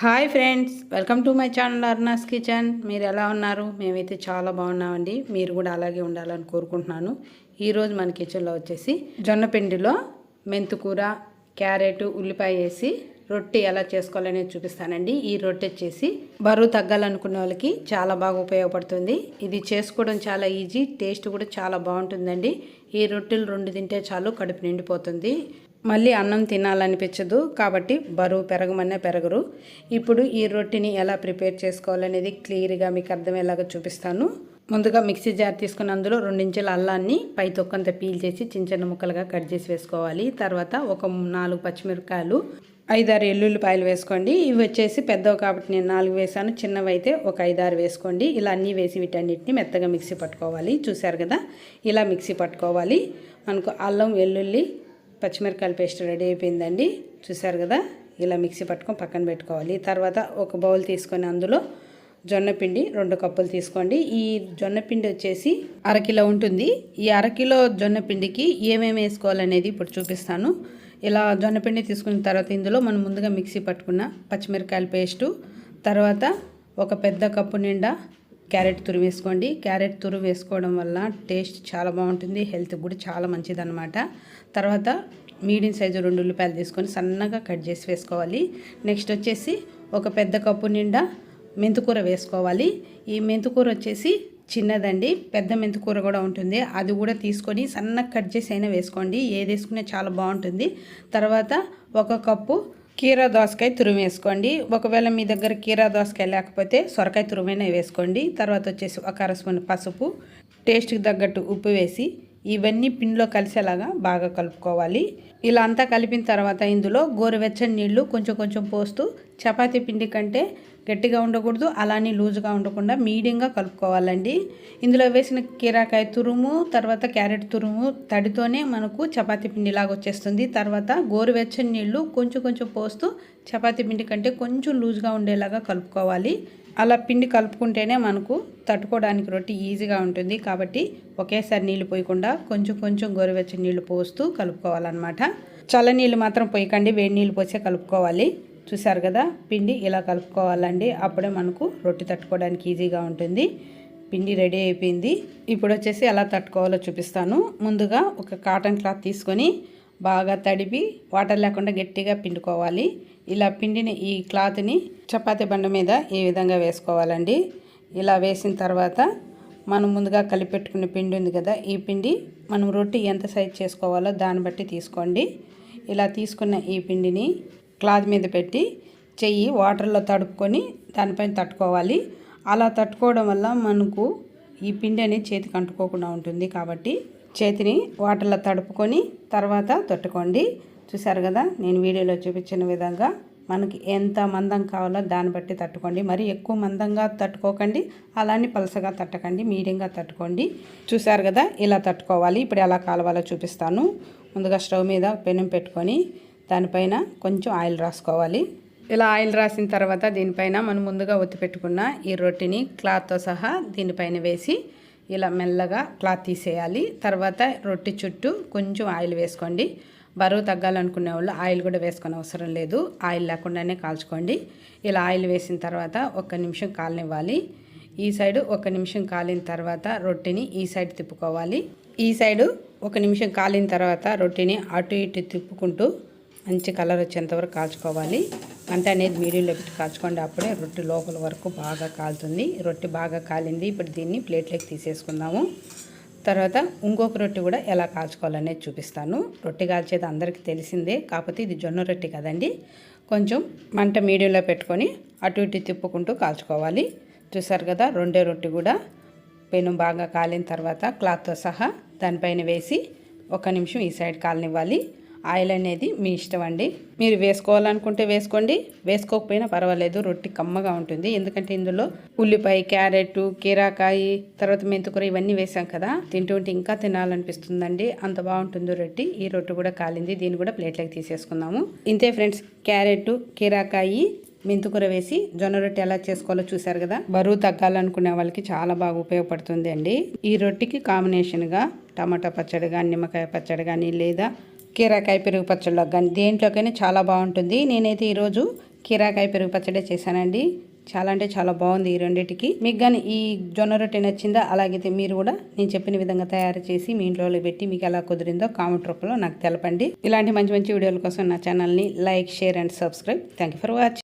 Hi friends welcome to my channel అర్నాస్ kitchen. మీరు ఎలా ఉన్నారు? మేమైతే చాలా బాగున్నామండి. మీరు కూడా అలాగే ఉండాలని కోరుకుంటున్నాను. ఈరోజు మన కిచెన్లో వచ్చేసి జొన్న పిండిలో మెంతుకూర క్యారెట్ ఉల్లిపాయ వేసి రొట్టె ఎలా చేసుకోవాలనేది చూపిస్తానండి. ఈ రొట్టె వచ్చేసి బరువు తగ్గాలనుకునే వాళ్ళకి చాలా బాగా ఉపయోగపడుతుంది. ఇది చేసుకోవడం చాలా ఈజీ టేస్ట్ కూడా చాలా బాగుంటుందండి. ఈ రొట్టెలు రెండు తింటే చాలు కడుపు నిండిపోతుంది. మళ్ళీ అన్నం తినాలనిపించదు కాబట్టి బరువు పెరగమనే పెరగరు. ఇప్పుడు ఈ రొట్టిని ఎలా ప్రిపేర్ చేసుకోవాలనేది క్లియర్గా మీకు అర్థమయ్యేలాగా చూపిస్తాను. ముందుగా మిక్సీ జార్ తీసుకుని అందులో రెండించెల అల్లాన్ని పై తొక్కంత పీల్ చేసి చిన్న చిన్న ముక్కలుగా కట్ చేసి వేసుకోవాలి. తర్వాత ఒక నాలుగు పచ్చిమిరపకాయలు ఐదారు ఎల్లుల్లిపాయలు వేసుకోండి. ఇవి వచ్చేసి పెద్దవి కాబట్టి నేను నాలుగు వేసాను. చిన్నవి అయితే ఒక ఐదారు వేసుకోండి. ఇలా అన్నీ వేసి వీటన్నిటిని మెత్తగా మిక్సీ పట్టుకోవాలి. చూశారు కదా? ఇలా మిక్సీ పట్టుకోవాలి. మనకు అల్లం వెల్లుల్లి పచ్చిమిరకాయల పేస్ట్ రెడీ అయిపోయిందండి. చూసారు కదా? ఇలా మిక్సీ పట్టుకొని పక్కన పెట్టుకోవాలి. తర్వాత ఒక బౌల్ తీసుకొని అందులో జొన్నపిండి రెండు కప్పులు తీసుకోండి. ఈ జొన్నపిండి వచ్చేసి అరకిలో ఉంటుంది. ఈ అరకిలో జొన్నపిండికి ఏమేమి వేసుకోవాలనేది ఇప్పుడు చూపిస్తాను. ఇలా జొన్నపిండి తీసుకున్న తర్వాత ఇందులో మనం ముందుగా మిక్సీ పట్టుకున్న పచ్చిమిరకాయల పేస్టు తర్వాత ఒక పెద్ద కప్పు నిండా క్యారెట్ తురివేసుకోండి క్యారెట్ తురుము వేసుకోవడం వల్ల టేస్ట్ చాలా బాగుంటుంది. హెల్త్ కూడా చాలా మంచిదన్నమాట. తర్వాత మీడియం సైజు రెండు ఉల్లిపాయలు తీసుకొని సన్నగా కట్ చేసి వేసుకోవాలి. నెక్స్ట్ వచ్చేసి ఒక పెద్ద కప్పు నిండా మెంతుకూర వేసుకోవాలి. ఈ మెంతుకూర వచ్చేసి చిన్నదండి. పెద్ద మెంతుకూర కూడా ఉంటుంది. అది కూడా తీసుకొని సన్నగా కట్ చేసి అయినా వేసుకోండి. ఏది వేసుకునే చాలా బాగుంటుంది. తర్వాత ఒక కప్పు కీరా దోసకాయ తురుము వేసుకోండి. ఒకవేళ మీ దగ్గర కీరా దోసకాయ లేకపోతే సొరకాయ తురుమైనా వేసుకోండి. తర్వాత వచ్చేసి ఒక అర స్పూన్ పసుపు టేస్ట్కి తగ్గట్టు ఉప్పు వేసి ఇవన్నీ పిండిలో కలిసేలాగా బాగా కలుపుకోవాలి. ఇలా అంతా కలిపిన తర్వాత ఇందులో గోరువెచ్చని నీళ్ళు కొంచెం కొంచెం పోస్తూ చపాతీ పిండి కంటే గట్టిగా ఉండకూడదు అలానే లూజుగా ఉండకుండా మీడియంగా కలుపుకోవాలండి. ఇందులో వేసిన కీరాకాయ తురుము తర్వాత క్యారెట్ తురుము తడితోనే మనకు చపాతీ పిండిలాగా వచ్చేస్తుంది. తర్వాత గోరువెచ్చని నీళ్ళు కొంచెం కొంచెం పోస్తూ చపాతీ పిండి కంటే కొంచెం లూజుగా ఉండేలాగా కలుపుకోవాలి. అలా పిండి కలుపుకుంటేనే మనకు తట్టుకోవడానికి రొట్టి ఈజీగా ఉంటుంది. కాబట్టి ఒకేసారి నీళ్ళు పోయకుండా కొంచెం కొంచెం గోరువెచ్చని నీళ్ళు పోస్తూ కలుపుకోవాలన్నమాట. చల్ల నీళ్ళు మాత్రం పోయకండి వేడి నీళ్ళు పోసే కలుపుకోవాలి. చూసారు కదా? పిండి ఇలా కలుపుకోవాలండి. అప్పుడే మనకు రొట్టె తట్టుకోవడానికి ఈజీగా ఉంటుంది. పిండి రెడీ అయిపోయింది. ఇప్పుడు వచ్చేసి ఎలా తట్టుకోవాలో చూపిస్తాను. ముందుగా ఒక కాటన్ క్లాత్ తీసుకొని బాగా తడిపి వాటర్ లేకుండా గట్టిగా పిండుకోవాలి. ఇలా పిండిని ఈ క్లాత్ని చపాతీ బండ మీద ఈ విధంగా వేసుకోవాలండి. ఇలా వేసిన తర్వాత మనం ముందుగా కలిపెట్టుకున్న పిండి ఉంది కదా ఈ పిండి మనం రొట్టి ఎంత సైజ్ చేసుకోవాలో దాన్ని బట్టి తీసుకోండి. ఇలా తీసుకున్న ఈ పిండిని క్లాత్ మీద పెట్టి చెయ్యి వాటర్లో తడుపుకొని దానిపైన తట్టుకోవాలి. అలా తట్టుకోవడం వల్ల మనకు ఈ పిండి అనేది చేతికి అంటుకోకుండా ఉంటుంది కాబట్టి చేతిని వాటర్లో తడుపుకొని తర్వాత తట్టుకోండి. చూసారు కదా నేను వీడియోలో చూపించిన విధంగా మనకి ఎంత మందం కావాలో దాన్ని బట్టి తట్టుకోండి. మరి ఎక్కువ మందంగా తట్టుకోకండి అలానే పలసగా తట్టకండి మీడియంగా తట్టుకోండి. చూసారు కదా ఇలా తట్టుకోవాలి. ఇప్పుడు ఎలా కాలవాలో చూపిస్తాను. ముందుగా స్టవ్ మీద పెనం పెట్టుకొని దానిపైన కొంచెం ఆయిల్ రాసుకోవాలి. ఇలా ఆయిల్ రాసిన తర్వాత దీనిపైన మనం ముందుగా ఒత్తి పెట్టుకున్న ఈ రొట్టెని క్లాత్తో సహా దీనిపైన వేసి ఇలా మెల్లగా క్లాత్ తీసేయాలి. తర్వాత రొట్టె చుట్టూ కొంచెం ఆయిల్ వేసుకోండి. బరువు తగ్గాలనుకునే వాళ్ళు ఆయిల్ కూడా వేసుకొని అవసరం లేదు. ఆయిల్ లేకుండానే కాల్చుకోండి. ఇలా ఆయిల్ వేసిన తర్వాత ఒక నిమిషం కాలనివ్వాలి. ఈ సైడు ఒక నిమిషం కాలిన తర్వాత రొట్టెని ఈ సైడ్ తిప్పుకోవాలి. ఈ సైడు ఒక నిమిషం కాలిన తర్వాత రొట్టెని అటు ఇటు తిప్పుకుంటూ మంచి కలర్ వచ్చేంతవరకు కాల్చుకోవాలి. మంట అనేది మీడియంలో పెట్టి కాల్చుకోండి. అప్పుడే రొట్టె లోపల వరకు బాగా కాలుతుంది. రొట్టె బాగా కాలింది. ఇప్పుడు దీన్ని ప్లేట్లోకి తీసేసుకుందాము. తర్వాత ఇంకొక రొట్టె కూడా ఎలా కాల్చుకోవాలనేది చూపిస్తాను. రొట్టె కాల్చేది అందరికీ తెలిసిందే. కాకపోతే ఇది జొన్న రొట్టె కదండి. కొంచెం మంట మీడియంలో పెట్టుకొని అటు ఇటు తిప్పుకుంటూ కాల్చుకోవాలి. చూసారు కదా రెండే రొట్టె కూడా పెను బాగా కాలిన తర్వాత క్లాత్తో సహా దానిపైన వేసి ఒక నిమిషం ఈ సైడ్ కాలనివ్వాలి. ఆయిల్ అనేది మీ ఇష్టం అండి. మీరు వేసుకోవాలనుకుంటే వేసుకోండి. వేసుకోకపోయినా పర్వాలేదు. రొట్టి కమ్మగా ఉంటుంది. ఎందుకంటే ఇందులో ఉల్లిపాయ క్యారెట్ కీరాకాయ తర్వాత మెంతుకూర ఇవన్నీ వేసాం కదా. తింటుంటే ఇంకా తినాలనిపిస్తుందండి. అంత బాగుంటుంది రొట్టి. ఈ రొట్టి కూడా కాలింది. దీన్ని కూడా ప్లేట్లోకి తీసేసుకుందాము. ఇంతే ఫ్రెండ్స్. క్యారెట్ కీరాకాయ మెంతుకూర వేసి జొన్న రొట్టె ఎలా చేసుకోవాలో చూసారు కదా. బరువు తగ్గాలనుకునే వాళ్ళకి చాలా బాగా ఉపయోగపడుతుంది అండి. ఈ రొట్టికి కాంబినేషన్గా టమాటా పచ్చడి కానీ నిమ్మకాయ పచ్చడి కానీ లేదా కీరాకాయ పెరుగు పచ్చడిలో కానీ దేంట్లోకైనా చాలా బాగుంటుంది. నేనైతే ఈరోజు కీరాకాయ పెరుగు పచ్చడే చేశానండి. చాలా అంటే చాలా బాగుంది ఈ రెండింటికి. మీకు కానీ ఈ జొన్న రొట్టె నచ్చిందా? అలాగైతే మీరు కూడా నేను చెప్పిన విధంగా తయారు చేసి మీ ఇంట్లో పెట్టి మీకు ఎలా కుదిరిందో కామెంట్ రూపంలో నాకు తెలపండి. ఇలాంటి మంచి మంచి వీడియోల కోసం నా ఛానల్ని like share and subscribe. Thank for watching